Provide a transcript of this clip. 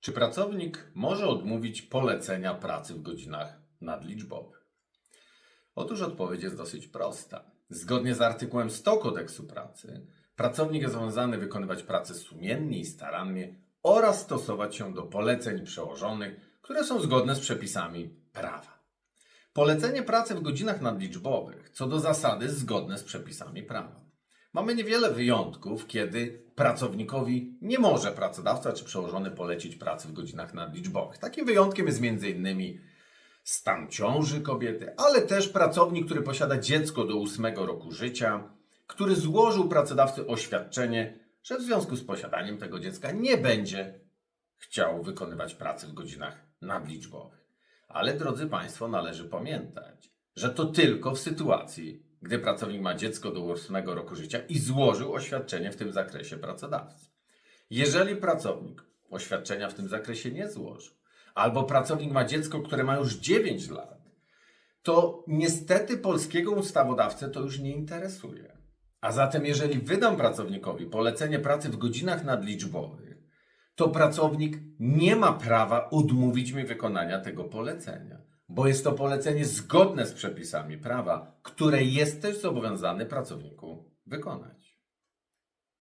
Czy pracownik może odmówić polecenia pracy w godzinach nadliczbowych? Otóż odpowiedź jest dosyć prosta. Zgodnie z artykułem 100 kodeksu pracy, pracownik jest zobowiązany wykonywać pracę sumiennie i starannie oraz stosować się do poleceń przełożonych, które są zgodne z przepisami prawa. Polecenie pracy w godzinach nadliczbowych co do zasady zgodne z przepisami prawa. Mamy niewiele wyjątków, kiedy pracownikowi nie może pracodawca czy przełożony polecić pracy w godzinach nadliczbowych. Takim wyjątkiem jest m.in. stan ciąży kobiety, ale też pracownik, który posiada dziecko do 8 roku życia, który złożył pracodawcy oświadczenie, że w związku z posiadaniem tego dziecka nie będzie chciał wykonywać pracy w godzinach nadliczbowych. Ale drodzy Państwo, należy pamiętać, że to tylko w sytuacji, gdy pracownik ma dziecko do 8 roku życia i złożył oświadczenie w tym zakresie pracodawcy. Jeżeli pracownik oświadczenia w tym zakresie nie złożył, albo pracownik ma dziecko, które ma już 9 lat, to niestety polskiego ustawodawcę to już nie interesuje. A zatem, jeżeli wydam pracownikowi polecenie pracy w godzinach nadliczbowych, to pracownik nie ma prawa odmówić mi wykonania tego polecenia, bo jest to polecenie zgodne z przepisami prawa, które jesteś zobowiązany pracowniku wykonać.